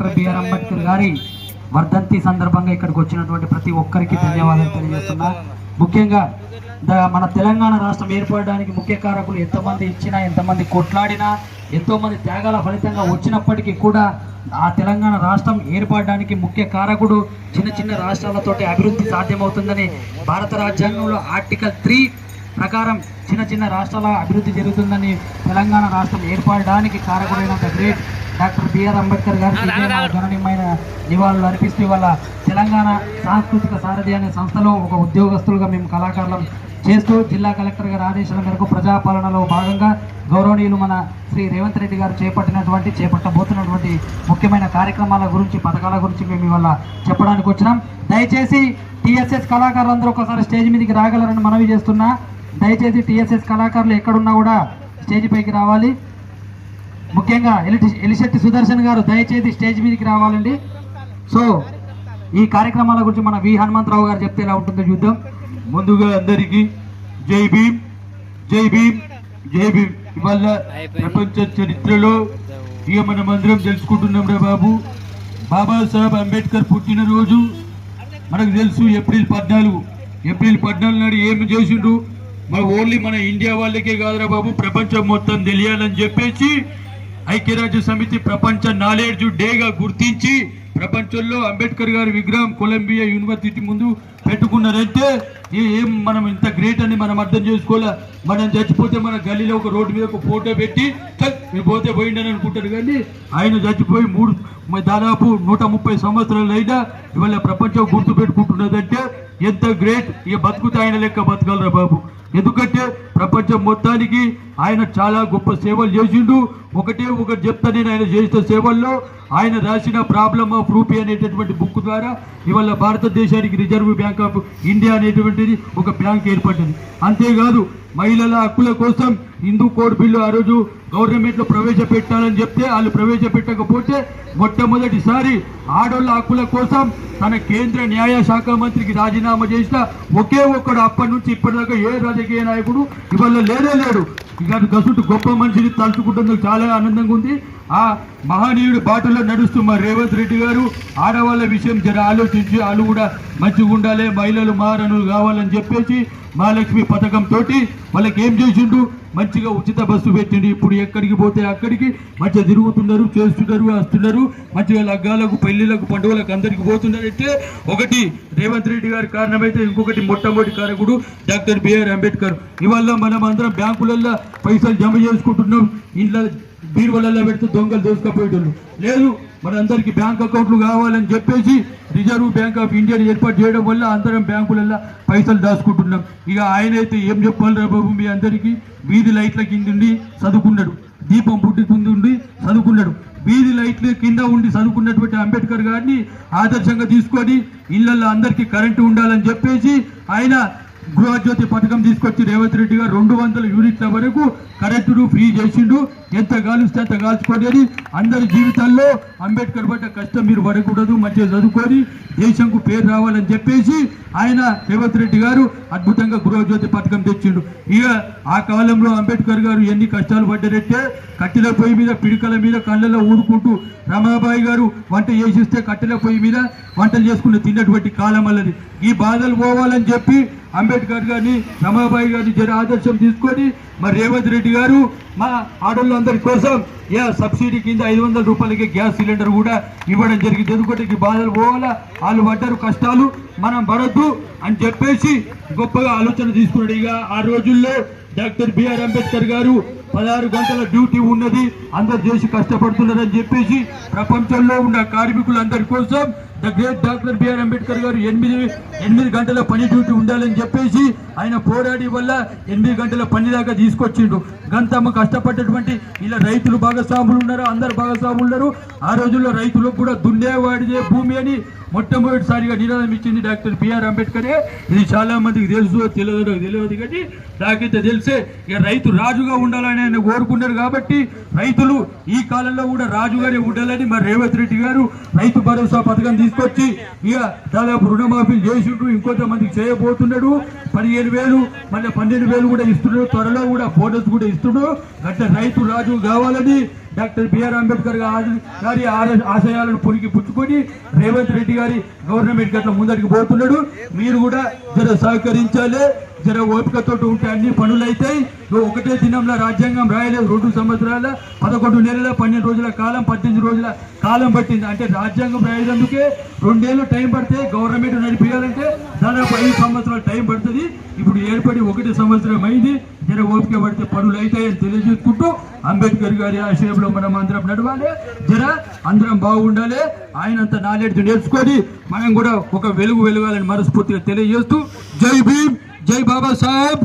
Doctor B R Ambedkar గారి వర్ధంతి సందర్భంగా ఇక్కడికి వచ్చినటువంటి ప్రతి ఒక్కరికి ధన్యవాదాలు తెలియజేస్తున్నా. ముఖ్యంగా మన తెలంగాణ రాష్ట్రం ఏర్పడడానికి ముఖ్య కారకులు ఎంతమంది ఇచ్చినా ఎంతమంది కొట్లాడినా ఎంతో మంది త్యాగాల ఫలితంగా వచ్చినప్పటికీ కూడా ఆ తెలంగాణ రాష్ట్రం ఏర్పడడానికి ముఖ్య కారకుడు చిన్న చిన్న రాష్ట్రాలతోటి అభివృద్ధి సాధ్యమవుతుందని భారత రాజ్యాంగంలో ఆర్టికల్ త్రీ ప్రకారం చిన్న చిన్న రాష్ట్రాల అభివృద్ధి జరుగుతుందని తెలంగాణ రాష్ట్రం ఏర్పడడానికి కారకుడైన the great doctor B R Ambedkar గారికి గణనీయమైన నివాళులు అర్పిస్తూ ఇవాళ తెలంగాణ సాంస్కృతిక సారథి అనే సంస్థలో ఒక ఉద్యోగస్తులుగా మేము కళాకారులం చేస్తూ జిల్లా కలెక్టర్ గారి ఆదేశాల మేరకు ప్రజాపాలనలో భాగంగా గౌరవనీయులు మన శ్రీ రేవంత్ రెడ్డి గారు చేపట్టినటువంటి చేపట్టబోతున్నటువంటి ముఖ్యమైన కార్యక్రమాల గురించి పథకాల గురించి మేము ఇవాళ చెప్పడానికి వచ్చినాం. దయచేసి టీఎస్ఎస్ కళాకారులు అందరూ ఒకసారి స్టేజ్ మీదకి రాగలరని మనవి చేస్తున్నా. దయచేసి టీఎస్ఎస్ కళాకారులు ఎక్కడున్నా కూడా స్టేజ్ పైకి రావాలి. ముఖ్యంగా ఎలిశెట్టి సుదర్శన్ గారు దయచేసి స్టేజ్ మీదకి రావాలండి. సో ఈ కార్యక్రమాల గురించి మన వి హనుమంతరావు గారు చెప్తే ఎలా ఉంటుందో చూద్దాం. ముందుగా అందరికీ జై భీమ్ జై భీమ్ జై భీమ్. ఇవాళ ప్రపంచ చరిత్రలో ఇక మనం అందరం తెలుసుకుంటున్నాం రా బాబు. బాబాసాహెబ్ అంబేద్కర్ పుట్టినరోజు మనకు తెలుసు ఏప్రిల్ పద్నాలుగు. ఏప్రిల్ పద్నాలుగు నాడు ఏమి చేసిండు? మన ఓన్లీ మన ఇండియా వాళ్ళకే కాదురా బాబు ప్రపంచం మొత్తం తెలియాలని చెప్పేసి ఐక్యరాజ్య సమితి ప్రపంచ నాలెడ్జ్ డేగా గుర్తించి ప్రపంచంలో అంబేద్కర్ గారి విగ్రహం కొలంబియా యూనివర్సిటీ ముందు పెట్టుకున్నారంటే ఏం మనం ఇంత గ్రేట్ అని మనం అర్థం చేసుకోలే మనం చచ్చిపోతే మన గల్లీలో ఒక రోడ్డు మీద ఒక ఫోటో పెట్టి మీరు పోతే పోయిండని అనుకుంటారు కానీ ఆయన చచ్చిపోయి మూడు దాదాపు నూట ముప్పై సంవత్సరాలు అయినా ఇవాళ ప్రపంచం గుర్తు పెట్టుకుంటున్నదంటే ఎంత గ్రేట్? ఇక బతుకుతే ఆయన లెక్క బతకలరా బాబు? ఎందుకంటే ప్రపంచం మొత్తానికి ఆయన చాలా గొప్ప సేవలు చేసిండు. ఒకటే ఒకటి చెప్తా నేను ఆయన చేసిన సేవల్లో ఆయన రాసిన ప్రాబ్లమ్ ఆఫ్ రూపీ అనేటటువంటి బుక్ ద్వారా ఇవాళ భారతదేశానికి రిజర్వ్ బ్యాంక్ ఆఫ్ ఇండియా అనేటువంటిది ఒక బ్యాంక్ ఏర్పడింది అంతేకాదు మహిళల హక్కుల కోసం హిందూ కోడ్ బిల్లు ఆ రోజు గవర్నమెంట్లో ప్రవేశపెట్టాలని చెప్తే వాళ్ళు ప్రవేశపెట్టకపోతే మొట్టమొదటిసారి ఆడోళ్ళ హక్కుల కోసం తన కేంద్ర న్యాయ శాఖ మంత్రికి రాజీనామా చేసిన ఒకే ఒక్కడు అప్పటి నుంచి ఇప్పటిదాకా ఏ రాజకీయ నాయకుడు ఇవాళ లేనే లేడు. ఇక గసుటు గొప్ప మనిషిని తలుచుకుంటున్నందుకు చాలా ఆనందంగా ఉంది. ఆ మహనీయుడు బాటలో నడుస్తూ మా రేవంత్ రెడ్డి గారు ఆడవాళ్ళ విషయం జర ఆలోచించి వాళ్ళు కూడా మంచిగా ఉండాలి మహిళలు మారను కావాలని చెప్పేసి మహాలక్ష్మి పథకం తోటి వాళ్ళకి ఏం చేసిండు? మంచిగా ఉచిత బస్సు పెట్టిండు. ఇప్పుడు ఎక్కడికి పోతే అక్కడికి మంచిగా తిరుగుతున్నారు చేస్తున్నారు వస్తున్నారు. మంచిగా లగ్గాలకు పెళ్ళిళ్ళకు పండుగలకు అందరికి పోతున్నారంటే ఒకటి రేవంత్ రెడ్డి గారి కారణమైతే ఇంకొకటి మొట్టమొదటి కారకుడు డాక్టర్ బిఆర్ అంబేద్కర్. ఇవాళ మనం అందరం బ్యాంకులలో పైసలు జమ చేసుకుంటున్నాం. ఇంట్లో బీరువలలో పెడితే దొంగలు దోసుకపోయేటోళ్ళు. లేదు మనందరికీ బ్యాంక్ అకౌంట్లు కావాలని చెప్పేసి రిజర్వ్ బ్యాంక్ ఆఫ్ ఇండియాని ఏర్పాటు చేయడం వల్ల అందరం బ్యాంకులలో పైసలు దాచుకుంటున్నాం. ఇక ఆయన అయితే ఏం చెప్పాలి బాబు మీ అందరికీ? వీధి లైట్ల కింద ఉండి చదువుకున్నాడు దీపం పుట్టి కింద ఉండి చదువుకున్నాడు వీధి లైట్ల కింద ఉండి చదువుకున్నటువంటి అంబేద్కర్ గారిని ఆదర్శంగా తీసుకొని ఇళ్ళలో అందరికీ కరెంటు ఉండాలని చెప్పేసి ఆయన గృహజ్యోతి పథకం తీసుకొచ్చి రేవంత్ రెడ్డి గారు రెండు వందల యూనిట్ల వరకు కరెంటును ఫ్రీ చేసిండు. ఎంత కాలుస్తే అంత కాల్చుకోండి అందరి జీవితాల్లో అంబేద్కర్ పడ్డ కష్టం మీరు పడకూడదు మంచిగా చదువుకొని దేశంకు పేరు రావాలని చెప్పేసి ఆయన రేవంత్ రెడ్డి గారు అద్భుతంగా గృహజ్యోతి పథకం తెచ్చిండు. ఇక ఆ కాలంలో అంబేద్కర్ గారు ఎన్ని కష్టాలు పడ్డారంటే కట్టెల పొయ్యి మీద పిడికల మీద కళ్ళలో ఊరుకుంటూ రమాబాయి గారు వంట చేసిస్తే కట్టెల పొయ్యి మీద వంటలు చేసుకుని తిన్నటువంటి కాలం అల్లది. ఈ బాధలు పోవాలని చెప్పి అంబేద్కర్ గారిని రమాబాయి గారిని జర ఆదర్శం తీసుకొని మరి రేవంత్ రెడ్డి గారు మా ఆడవాళ్ళందరి కోసం యా సబ్సిడీ కింద ఐదు వందల రూపాయలకి గ్యాస్ సిలిండర్ కూడా ఇవ్వడం జరిగింది. ఎందుకంటే బాధలు పోవాలా వాళ్ళు పడ్డారు కష్టాలు మనం పడద్దు అని చెప్పేసి గొప్పగా ఆలోచన తీసుకున్నాడు. ఇక ఆ రోజుల్లో డాక్టర్ బిఆర్ అంబేద్కర్ గారు పదహారు గంటల డ్యూటీ ఉన్నది అందరు చేసి కష్టపడుతున్నారని చెప్పేసి ప్రపంచంలో ఉన్న కార్మికులందరి కోసం the great doctor B R Ambedkar గారు ఎనిమిది ఎనిమిది గంటల పని డ్యూటీ ఉండాలని చెప్పేసి ఆయన పోరాడి వల్ల ఎనిమిది గంటల పని దాకా తీసుకొచ్చిండు. గంతమ్మ కష్టపడ్డటువంటి ఇలా రైతులు భాగస్వాములు ఉన్నారు? అందరు భాగస్వాములు ఉన్నారు. ఆ రోజుల్లో రైతులకు కూడా దున్నేవాడిదే భూమి అని మొట్టమొదటిసారిగా నినాదం ఇచ్చింది డాక్టర్ బిఆర్ అంబేద్కరే. ఇది చాలా మందికి తెలుసు తెలియదు తెలియదు కానీ నాకైతే తెలిసే ఇక రైతు రాజుగా ఉండాలని ఆయన కోరుకున్నారు కాబట్టి రైతులు ఈ కాలంలో కూడా రాజుగానే ఉండాలని మరి రేవంత్ రెడ్డి గారు రైతు భరోసా పథకం తీసుకు తీసుకొచ్చి ఇక దాదాపు రుణమాఫీలు చేసిండు ఇంకొంతమందికి చేయబోతున్నాడు. పదిహేను వేలు మళ్ళీ పన్నెండు వేలు కూడా ఇస్తున్నాడు. త్వరలో కూడా బోనస్ కూడా ఇస్తున్నాడు. గట్ల రైతు రాజు కావాలని డాక్టర్ బిఆర్ అంబేద్కర్ గారి గారి ఆశయాలను పురికి పుచ్చుకొని రేవంత్ రెడ్డి గారి గవర్నమెంట్ గట్ల ముందరికి పోతున్నాడు. మీరు కూడా జర సహకరించాలి. జర ఓపికతో ఉంటే అన్ని పనులు అవుతాయి నువ్వు ఒకటే దినంలో రాజ్యాంగం రాయలేదు రెండు సంవత్సరాల పదకొండు నెలల పన్నెండు రోజుల కాలం పద్దెనిమిది రోజుల కాలం పట్టింది. అంటే రాజ్యాంగం రాయడందుకే రెండేళ్ళు టైం పడితే గవర్నమెంట్ నడిపించాలంటే దాదాపు ఐదు సంవత్సరాలు టైం పడుతుంది. ఇప్పుడు ఏర్పడి ఒకటి సంవత్సరం అయింది. జర ఓపిక పడితే పనులు అవుతాయని తెలియజేసుకుంటూ అంబేద్కర్ గారి ఆశయంలో మనం అందరం నడవాలి. జర అందరం బాగుండాలి. ఆయనంత నాలెడ్జ్ నేర్చుకొని మనం కూడా ఒక వెలుగు వెలగాలని మనస్ఫూర్తిగా తెలియజేస్తూ జై భీమ్ జై బాబా సాహెబ్